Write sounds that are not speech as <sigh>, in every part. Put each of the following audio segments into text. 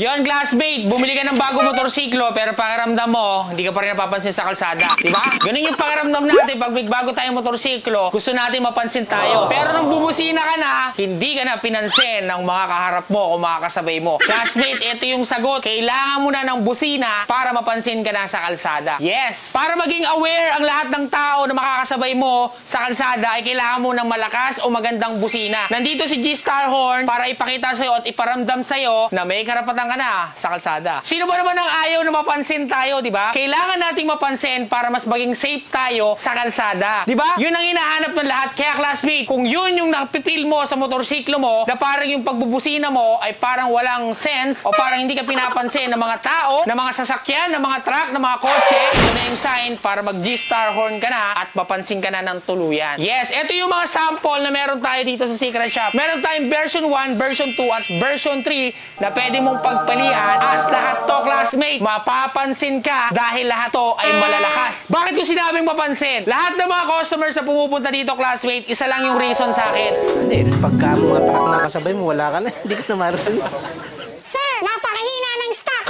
Yon, classmate, bumili ka ng bagong motorsiklo pero pakiramdam mo, hindi ka pa rin napapansin sa kalsada. Di ba? Ganun yung pakiramdam natin pag may bago tayong motorsiklo, gusto natin mapansin tayo. Pero nung bumusina ka na, hindi ka na pinansin ng mga kaharap mo o mga kasabay mo. Classmate, ito yung sagot. Kailangan mo na ng busina para mapansin ka na sa kalsada. Yes! Para maging aware ang lahat ng tao na makakasabay mo sa kalsada ay kailangan mo ng malakas o magandang busina. Nandito si G-Star Horn para ipakita sa'yo at iparamdam sa'yo na may karapatan ka na sa kalsada. Sino ba naman ang ayaw na mapansin tayo, di ba? Kailangan nating mapansin para mas maging safe tayo sa kalsada. Di ba? Yun ang hinahanap ng lahat. Kaya classmate, kung yun yung napipil mo sa motorsiklo mo, na parang yung pagbubusina mo ay parang walang sense o parang hindi ka pinapansin ng mga tao, ng mga sasakyan, ng mga truck, ng mga kotse, ito na yung sign para mag G-Star horn ka na at mapansin ka na ng tuluyan. Yes, ito yung mga sample na meron tayo dito sa Secret Shop. Meron tayong version 1, version 2 at version 3 na pwede mong pagpalian at lahat to classmate, mapapansin ka dahil lahat to ay malalakas. Bakit ko sinabing mapansin? Lahat ng mga customers na pumupunta dito classmate, isa lang yung reason sa akin. Hindi, pagka mga truck na kasabay mo, wala ka na. <laughs> Hindi ka na marunong.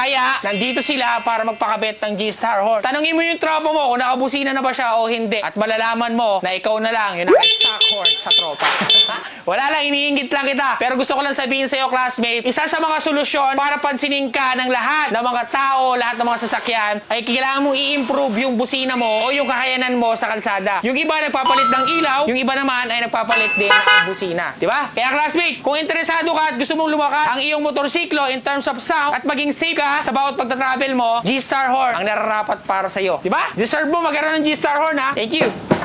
Kaya, nandito sila para magpakabit ng G-Star Horn. Tanungin mo yung tropa mo kung nakabusina na ba siya o hindi. At malalaman mo na ikaw na lang yung naka-stock horn sa tropa. <laughs> Wala lang, iniingit lang kita. Pero gusto ko lang sabihin sa'yo, classmate, isa sa mga solusyon para pansinin ka ng lahat ng mga tao, lahat ng mga sasakyan, ay kailangan mong i-improve yung busina mo o yung kakayanan mo sa kalsada. Yung iba nagpapalit ng ilaw, yung iba naman ay nagpapalit din ng busina. Di ba? Kaya classmate, kung interesado ka at gusto mong lumakas ang iyong motorsiklo in terms of sound at maging safe ka sa bawat pagta-travel mo, G-Star Horn ang nararapat para sa'yo. Di ba? Deserve mo magkaroon ng G-Star Horn ha. Thank you.